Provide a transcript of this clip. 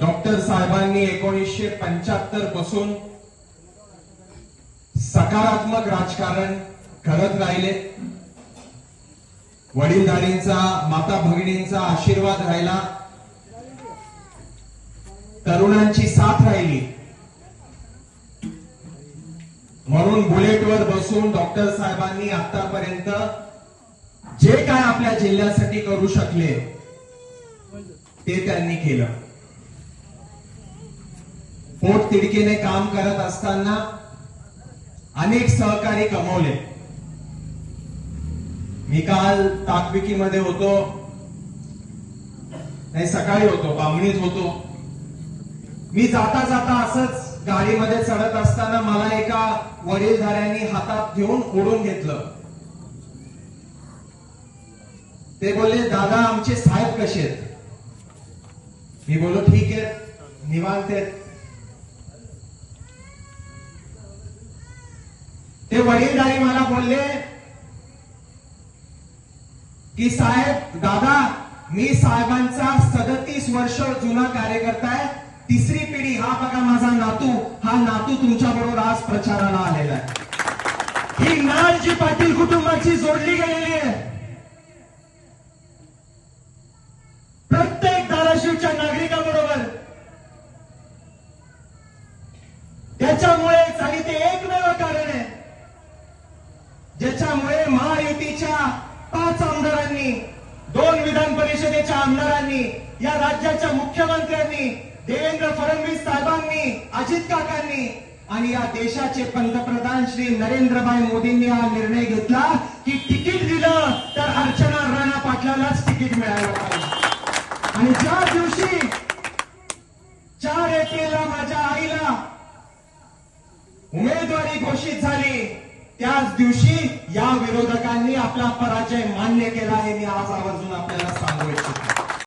Doctor साहेबांनी एकोणीसशे पंच्याहत्तरपासून सकारात्मक राजकारण करत राहिले. वडीलधारींचा माता भगिनींचा आशीर्वाद राहिला. तरुणांची साथ राहिली. म्हणून बुलेटवर बसून डॉक्टर साहेबांनी आतापर्यंत जे काय आपल्या जिल्ह्यासाठी करू शकले ते त्यांनी केलं. तिडकीने काम करत असताना अनेक सहकारी कमवले. मी काल ताकविकीमध्ये होतो. नाही सकाळी होतो बामणीत होतो. मी जाता जाता असंच गाडीमध्ये चढत असताना मला एका वडीलधाऱ्यांनी हातात घेऊन ओढून घेतलं. ते बोलले दादा आमचे साहेब कसे आहेत? मी बोलो ठीक आहे निवांत आहेत. ते वडीलधारी मला बोलले की साहेब दादा मी साहेबांचा सदतीस वर्ष जुना कार्यकर्ता आहे. तिसरी पिढी हा बघा माझा नातू हा नातू तुमच्या बरोबर आज प्रचाराला आलेला आहे. ही नाळ जी पाटील कुटुंबाची जोडली गेलेली आहे. पाच आमदारांनी दोन विधान परिषदेच्या आमदारांनी या राज्याच्या मुख्यमंत्र्यांनी देवेंद्र फडणवीस साहेबांनी अजित काकांनी आणि या देशाचे पंतप्रधान श्री नरेंद्रभाई मोदींनी हा निर्णय घेतला की तिकीट दिलं तर अर्चना राणा पाटलालाच तिकीट मिळालं पाहिजे. आणि ज्या दिवशी चार एप्रिलला माझ्या आईला उमेदवारी घोषित झाली त्याच दिवशी या विरोधकांनी आपला पराजय मान्य केला आहे मी आज आवर्जून